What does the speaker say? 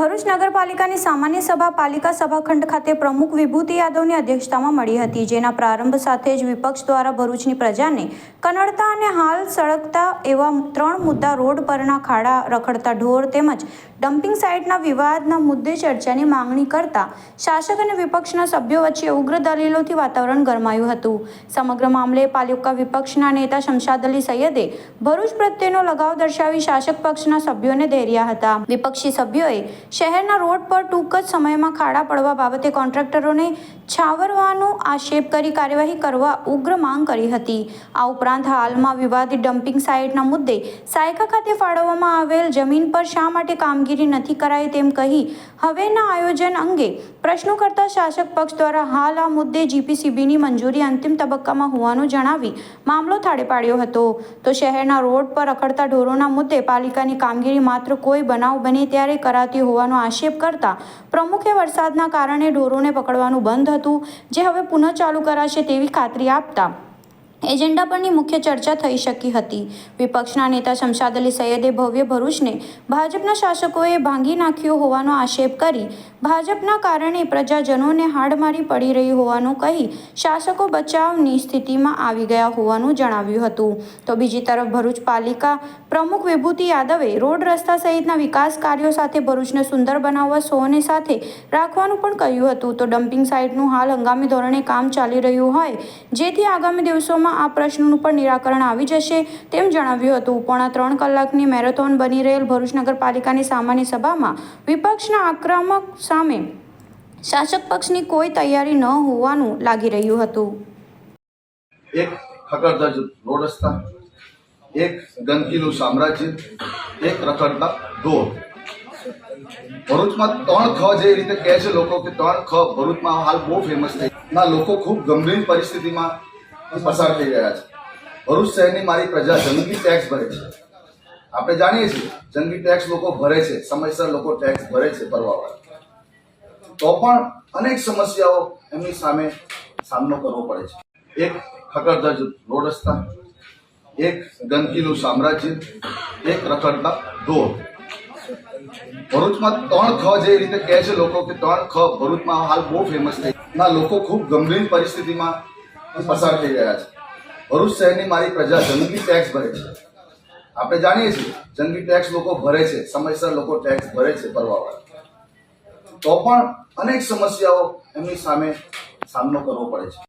ભરૂચ નગરપાલિકાની સામાન્ય સભા પાલિકા સભાખંડ ખાતે પ્રમુખ વિભૂતિ યાદવની અધ્યક્ષતામાં મળી હતી, જેના પ્રારંભ સાથે જ વિપક્ષ દ્વારા ભરૂચની પ્રજાને કનડતા અને હાલ સળગતા એવા ત્રણ મુદ્દા રોડ પરના ખાડા, રખડતા ઢોર તેમજ ડમ્પિંગ સાઇટના વિવાદના મુદ્દે ચર્ચાની માંગણી કરતા શાસક અને વિપક્ષના સભ્યો વચ્ચે ઉગ્ર દલીલોથી વાતાવરણ ગરમાયું હતું. સમગ્ર મામલે પાલિકા વિપક્ષના નેતા શમશાદ અલી સૈયદે ભરૂચ પ્રત્યેનો લગાવ દર્શાવી શાસક પક્ષના સભ્યોને ધેર્યા હતા. વિપક્ષી સભ્યોએ શહેરના રોડ પર ટૂંક જ સમયમાં ખાડા પડવા બાબતે કોન્ટ્રાક્ટરોને છાવરવાનો આક્ષેપ કરી કાર્યવાહી કરવા ઉગ્ર માંગ કરી હતી. આ ઉપરાંત હાલમાં વિવાદિત ડમ્પિંગ સાઇટના મુદ્દે સાયકા ખાતે ફાળવવામાં આવેલ જમીન પર શા માટે કામગીરી નથી કરાઈ તેમ કહી હવેના આયોજન અંગે પ્રશ્નો કરતા શાસક પક્ષ દ્વારા હાલ આ મુદ્દે જીપીસીબીની મંજૂરી અંતિમ તબક્કામાં હોવાનું જણાવી મામલો થાળે પાડ્યો હતો. તો શહેરના રોડ પર રખડતા ઢોરોના મુદ્દે પાલિકાની કામગીરી માત્ર કોઈ બનાવ બને ત્યારે કરાતી હોવાનો આક્ષેપ કરતા પ્રમુખે વરસાદના કારણે ઢોરોને પકડવાનું બંધ હતું, જે હવે પુનઃ ચાલુ કરાશે તેવી ખાતરી આપતા એજન્ડા પરની મુખ્ય ચર્ચા થઈ શકી હતી. વિપક્ષના નેતા શમશાદ અલી સૈયદે ભવ્ય ભરૂચને ભાજપના શાસકોએ ભાંગી નાખ્યો હોવાનો આક્ષેપ કરી ભાજપના કારણે પ્રજાજનોને હાડમારી પડી રહી હોવાનું કહી શાસકો બચાવની સ્થિતિમાં આવી ગયા હોવાનું જણાવ્યું હતું. તો બીજી તરફ ભરૂચ પાલિકા પ્રમુખ વિભૂતિ યાદવે રોડ રસ્તા સહિતના વિકાસ કાર્યો સાથે ભરૂચને સુંદર બનાવવા સૌને સાથે રાખવાનું પણ કહ્યું હતું. તો ડમ્પિંગ સાઇટનું હાલ હંગામી ધોરણે કામ ચાલી રહ્યું હોય, જેથી આગામી દિવસોમાં આ પ્રશ્નનું પણ નિરાકરણ આવી જશે તેમ જણાવ્યું હતું. પોણા ત્રણ કલાકની મેરેથોન બની રહેલ ભરૂચ નગરપાલિકાની સામાન્ય સભામાં વિપક્ષના આક્રમક સામે શાસક પક્ષની કોઈ તૈયારી ન હોવાનું લાગી રહ્યું હતું. એક ખકડધજ રોડ રસ્તા, એક ગંદકીનું સામ્રાજ્ય, એક રખડતા ઢોર. ભરૂચમાં ત્રણ ખ જે રીતે કહે છે લોકો કે ત્રણ ખ ભરૂચમાં હાલ બહુ ફેમસ થઈ. ના, લોકો ખૂબ ગંભીર પરિસ્થિતિમાં પસાર થઈ રહ્યા છે. ભરૂચ શહેરની મારી પ્રજા જંગી ટેક્સ ભરે છે. આપણે જાણીએ છીએ, જંગી ટેક્સ લોકો ભરે છે, સમયસર લોકો ટેક્સ ભરે છે ભરવાવાળા. તો પણ અનેક સમસ્યાઓ એમની સામે સામનો કરવો પડે છે. એક ખકડધજ રોડ રસ્તા, એક ગંદકીનું સામ્રાજ્ય, એક રખડતા ઢોર. ભરૂચમાં ત્રણ ખ જે રીતે કહે છે લોકો કે ત્રણ ખ ભરૂચમાં હાલ બહુ ફેમસ થઈ. ના, લોકો ખૂબ ગંભીર પરિસ્થિતિમાં પસાર થઈ રહ્યા છે. ભરૂચ શહેરની મારી પ્રજા જંગી ટેક્સ ભરે છે. આપણે જાણીએ છીએ, જંગી ટેક્સ લોકો ભરે છે, સમયસર લોકો ટેક્સ ભરે છે ભરવાવાળા તો પણ અનેક સમસ્યાઓ એમની સામે સામનો કરવો પડે છે.